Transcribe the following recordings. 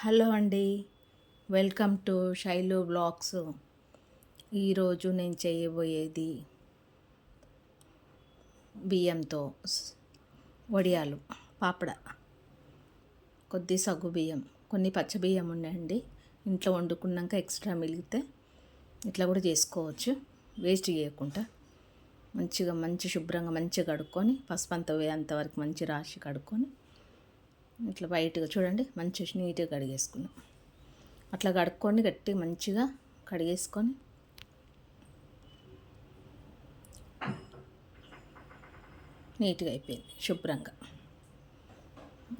Hello అండి. Welcome to Shailu blogs. ఈరోజు నేను చేయబోయేది బియ్యంతో వడియాలు పాపడ కొద్ది సగ్గు బియ్యం కొన్ని పచ్చ బియ్యం ఉన్నాయండి. ఇంట్లో వండుకున్నాక ఎక్స్ట్రా మిగిలితే ఇట్లా కూడా చేసుకోవచ్చు. వేస్ట్ చేయకుండా మంచిగా మంచి శుభ్రంగా మంచిగా కడుక్కొని పసుపు అంత వేయంత వరకు మంచి రాసి కడుక్కొని ఇట్లా వైట్గా చూడండి మంచి నీట్గా కడిగేసుకున్నాం. అట్లా కడుక్కొని గట్టి మంచిగా కడిగేసుకొని నీట్గా అయిపోయింది శుభ్రంగా.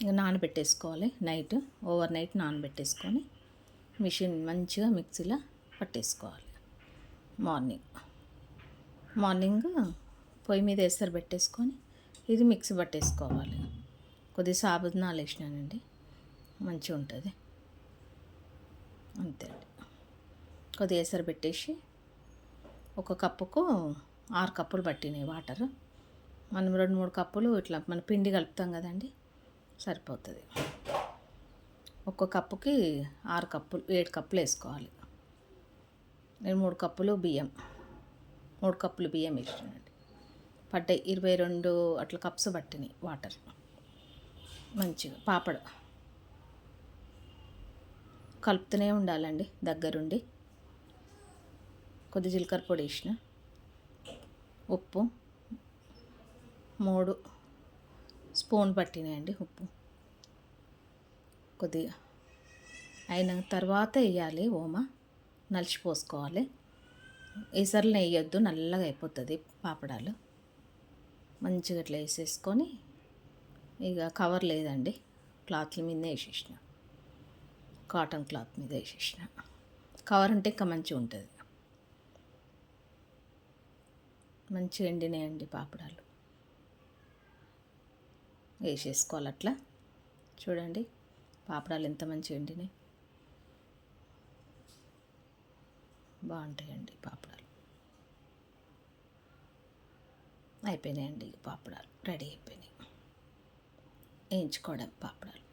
ఇక నానబెట్టేసుకోవాలి నైట్ ఓవర్ నైట్ నానబెట్టేసుకొని మిషన్ మంచిగా మిక్సీలో పట్టేసుకోవాలి. మార్నింగ్. మార్నింగ్ పొయ్యి మీద ఎసరు పెట్టేసుకొని ఇది మిక్సీ పట్టేసుకోవాలి. కొద్ది సాబుదానాలు వేసినానండి మంచిగా ఉంటుంది. అంతే అండి. కొద్దిగా ఎసరు పెట్టేసి ఒక కప్పుకు ఆరు కప్పులు పట్టినాయి వాటర్. మనం రెండు మూడు కప్పులు ఇట్లా మన పిండి కలుపుతాం కదండి సరిపోతుంది. ఒక్క కప్పుకి ఆరు కప్పులు ఏడు కప్పులు వేసుకోవాలి. నేను మూడు కప్పులు బియ్యం మూడు కప్పులు బియ్యం వేసినానండి. పడ్డాయి ఇరవై రెండు అట్లా కప్స్ పట్టినాయి వాటర్. మంచిగా పాపడ. కలుపుతూనే ఉండాలండి దగ్గరుండి. కొద్ది జీలకర్ర పొడి వేసిన. ఉప్పు. మూడు స్పూన్ పట్టినాయండి ఉప్పు. కొద్దిగా అయిన తర్వాత వేయాలి ఓమ. నలిచిపోసుకోవాలి ఈసర్లు వేయొద్దు నల్లగా అయిపోతుంది పాపడాలు. మంచిగా ఇట్లా వేసేసుకొని ఇక కవర్ లేదండి. క్లాత్ల మీద వేసేసిన. కాటన్ క్లాత్ మీద వేసేసిన. కవర్ అంటే ఇంకా మంచిగా ఉంటుంది. మంచిగా ఎండినాయండి పాపడాలు. వేసేసుకోవాలి అట్లా. చూడండి పాపడాలు ఎంత మంచిగా ఎండినాయి. బాగుంటాయండి పాపడాలు. అయిపోయినాయండి పాపడాలు. రెడీ అయిపోయినాయి. వేయించుకోవడం పాపడాలు.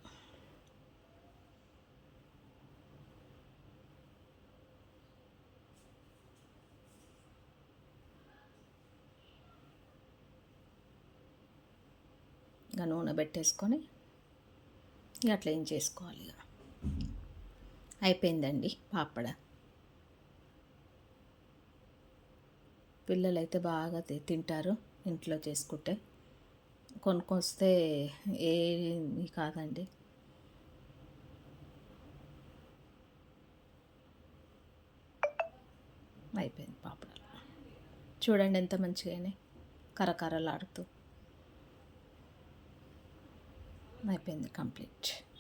ఇక నూనె పెట్టేసుకొని ఇక అట్లా ఏం చేసుకోవాలి ఇక. అయిపోయిందండి పాపడ. పిల్లలు అయితే బాగా తింటారు ఇంట్లో చేసుకుంటే. కొనుక్కొస్తే ఏమి కాదండి. అయిపోయింది పాపడాలు. చూడండి ఎంత మంచిగానే కరకరలాడుతూ. అయిపోయింది కంప్లీట్.